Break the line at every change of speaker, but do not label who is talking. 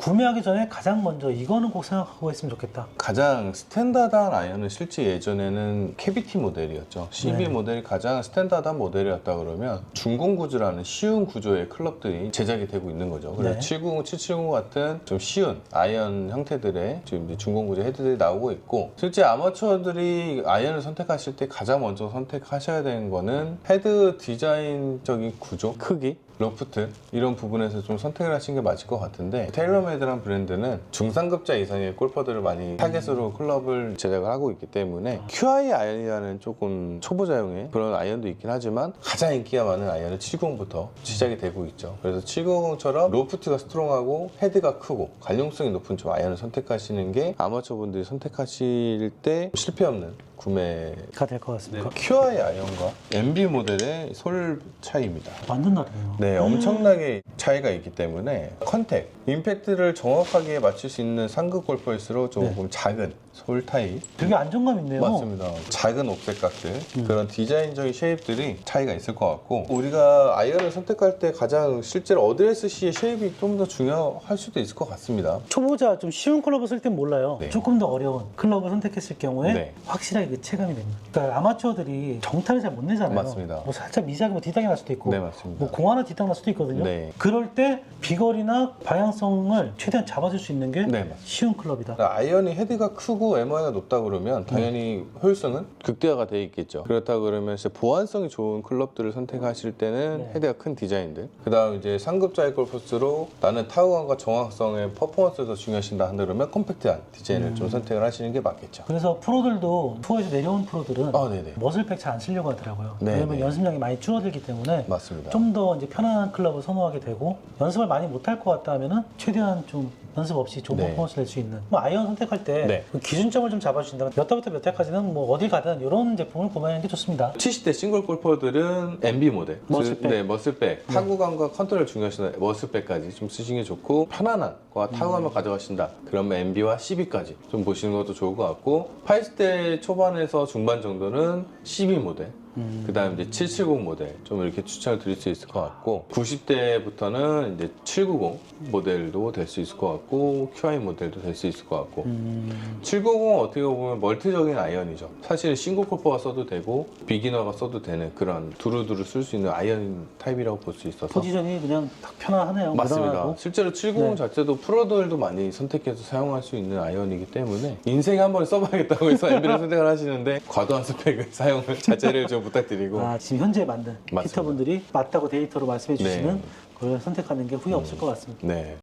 구매하기 전에 가장 먼저 이거는 꼭 생각하고 했으면 좋겠다.
가장 스탠다드한 아이언은 실제 예전에는 캐비티 모델이었죠. CB
네.
모델이 가장 스탠다드한 모델이었다 그러면 중공 구조라는 쉬운 구조의 클럽들이 제작이 되고 있는 거죠. 그래서
네.
790, 770 같은 좀 쉬운 아이언 형태들의 지금 이제 중공 구조 헤드들이 나오고 있고 실제 아마추어들이 아이언을 선택하실 때 가장 먼저 선택하셔야 되는 거는 헤드 디자인적인 구조, 크기, 로프트 이런 부분에서 좀 선택을 하시는 게 맞을 것 같은데 테일러메이드란 브랜드는 중상급자 이상의 골퍼들을 많이 타겟으로 클럽을 제작을 하고 있기 때문에 QI 아이언이라는 조금 초보자용의 그런 아이언도 있긴 하지만 가장 인기가 많은 아이언은 790부터 시작이 되고 있죠. 그래서 790처럼 로프트가 스트롱하고 헤드가 크고 관용성이 높은 좀 아이언을 선택하시는 게 아마추어분들이 선택하실 때 실패 없는 구매
가 될 것 같습니다.
QI 아이언과 MB 모델의 솔 차이입니다
완전 다르네요.
네, 엄청나게 차이가 있기 때문에 컨택, 임팩트를 정확하게 맞출 수 있는 상급 골퍼일수록 조금 작은 솔 타입
되게 안정감 있네요.
맞습니다. 작은 옥색 각들 그런 디자인적인 쉐입들이 차이가 있을 것 같고 우리가 아이언을 선택할 때 가장 실제로 어드레스 시의 쉐입이 좀 더 중요할 수도 있을 것 같습니다.
초보자 좀 쉬운 클럽을 쓸 땐 몰라요.
네.
조금 더 어려운 클럽을 선택했을 경우에
네.
확실하게 그 체감이 됩니다. 그러니까 아마추어들이 정타를 잘 못 내잖아요.
맞습니다.
뭐 살짝 미세하게 뭐 뒤땅이 날 수도 있고,
네, 맞습니다.
뭐 공 하나 뒤땅 날 수도 있거든요.
네.
그럴 때 비거리나 방향성을 최대한 잡아줄 수 있는 게
네, 맞습니다.
쉬운 클럽이다.
그러니까 아이언이 헤드가 크고 MI가 높다 그러면 당연히 효율성은 극대화가 돼 있겠죠. 그렇다 그러면 이제 보안성이 좋은 클럽들을 선택하실 때는
네.
헤드가 큰 디자인들. 그다음 이제 상급자의 골퍼스로 나는 타구감과 정확성의 퍼포먼스가 중요하신다 한다 그러면 컴팩트한 디자인을 좀 선택을 하시는 게 맞겠죠.
그래서 프로들도 투어 에서 내려온 프로들은
아, 네네.
머슬팩 잘 안 쓰려고 하더라고요.
네,
왜냐면
네.
연습량이 많이 줄어들기 때문에
맞습니다.
좀 더 이제 편안한 클럽을 선호하게 되고 연습을 많이 못 할 것 같다 하면은 최대한 좀 연습 없이 좋은
네.
퍼포먼스 낼 수 있는 뭐 아이언 선택할 때
네.
그 기준점을 좀 잡아주신다면 몇 달부터 몇 달까지는 뭐 어딜 가든 이런 제품을 구매하는 게 좋습니다.
70대 싱글 골퍼들은 MB 모델,
머슬백.
네, 머슬백, 타구감과 컨트롤 중요하신 머슬백까지 좀 쓰시는 게 좋고 편안한 거와 타구감을 가져가신다. 그러면 MB와 CB까지 좀 보시는 것도 좋을 것 같고 80대 초반 에서 중반 정도는 CB 모델, 그 다음 이제 770 모델 좀 이렇게 추천을 드릴 수 있을 것 같고 90대부터는 이제 790 모델도 될 수 있을 것 같고 QI 모델도 될 수 있을 것 같고
음,
790은 어떻게 보면 멀티적인 아이언이죠. 사실 싱글 골퍼가 써도 되고 비기너가 써도 되는 그런 두루두루 쓸 수 있는 아이언 타입이라고 볼 수 있어서
포지션이 그냥 딱 편안하네요.
맞습니다.
무난하고.
실제로 790
네.
자체도 프로들도 많이 선택해서 사용할 수 있는 아이언이기 때문에 인생에 한 번 써봐야겠다고 해서 MB를 선택을 하시는데 과도한 스펙을 사용을 자제를 좀 부탁드리고
아, 지금 현재 만든
맞습니다.
히터분들이 맞다고 데이터로 말씀해 주시는
네.
그걸 선택하는 게 후회 없을 것 같습니다.
네.